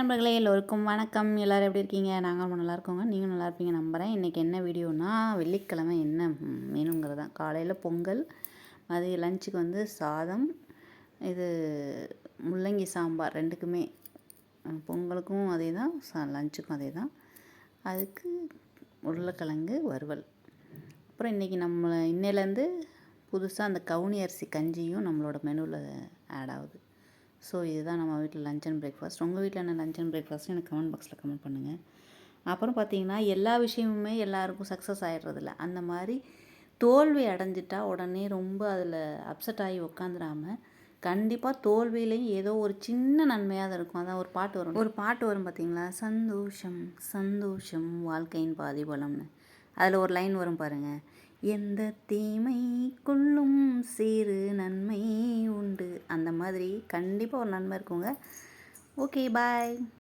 நண்பர்களே எல்லோருக்கும் வணக்கம். எல்லோரும் எப்படி இருக்கீங்க? நாங்கள் ரொம்ப நல்லா இருக்கோங்க. நீங்கள் நல்லா இருப்பீங்க நம்புகிறேன் இன்றைக்கி என்ன வீடியோனா வெள்ளிக்கிழமை என்ன மெனுங்கிறது. தான் காலையில் பொங்கல் மதிய லஞ்சுக்கு வந்து சாதம் இது முள்ளங்கி சாம்பார் ரெண்டுக்குமே. பொங்கலுக்கும் அதே தான் சா லஞ்சுக்கும் அதே தான் அதுக்கு உருளைக்கிழங்கு வறுவல். அப்புறம் இன்றைக்கி நம்ம இன்னையிலேருந்து புதுசாக அந்த கவுனி அரிசி கஞ்சியும் நம்மளோட மெனுவில் ஆட் ஆகுது. ஸோ இதுதான் நம்ம வீட்டில் லஞ்ச் அண்ட் பிரேக்ஃபாஸ்ட் உங்கள் வீட்டில் என்ன லஞ்ச் அண்ட் பிரேக்ஃபாஸ்ட் எனக்கு கமெண்ட் பாக்ஸில் கமெண்ட் பண்ணுங்கள் அப்புறம் பார்த்தீங்கன்னா எல்லா விஷயமுமே எல்லாருக்கும் சக்ஸஸ் ஆகிடுறதில்ல அந்த மாதிரி தோல்வி அடைஞ்சிட்டா உடனே ரொம்ப அதில் அப்செட் ஆகி உக்காந்துடாமல் கண்டிப்பாக தோல்வியிலையும் ஏதோ ஒரு சின்ன நன்மையாக இருக்கும். அதான் ஒரு பாட்டு வரும். ஒரு பாட்டு வரும் பார்த்தீங்களா? சந்தோஷம் சந்தோஷம் வாழ்க்கையின் பாதிபலம்னு அதில் ஒரு லைன் வரும் பாருங்கள் எந்த தீமைக்குள்ளும் சிறு நன்மை உண்டு. அந்த மாதிரி கண்டிப்பாக ஒரு நன்மை இருக்குங்க. Okay bye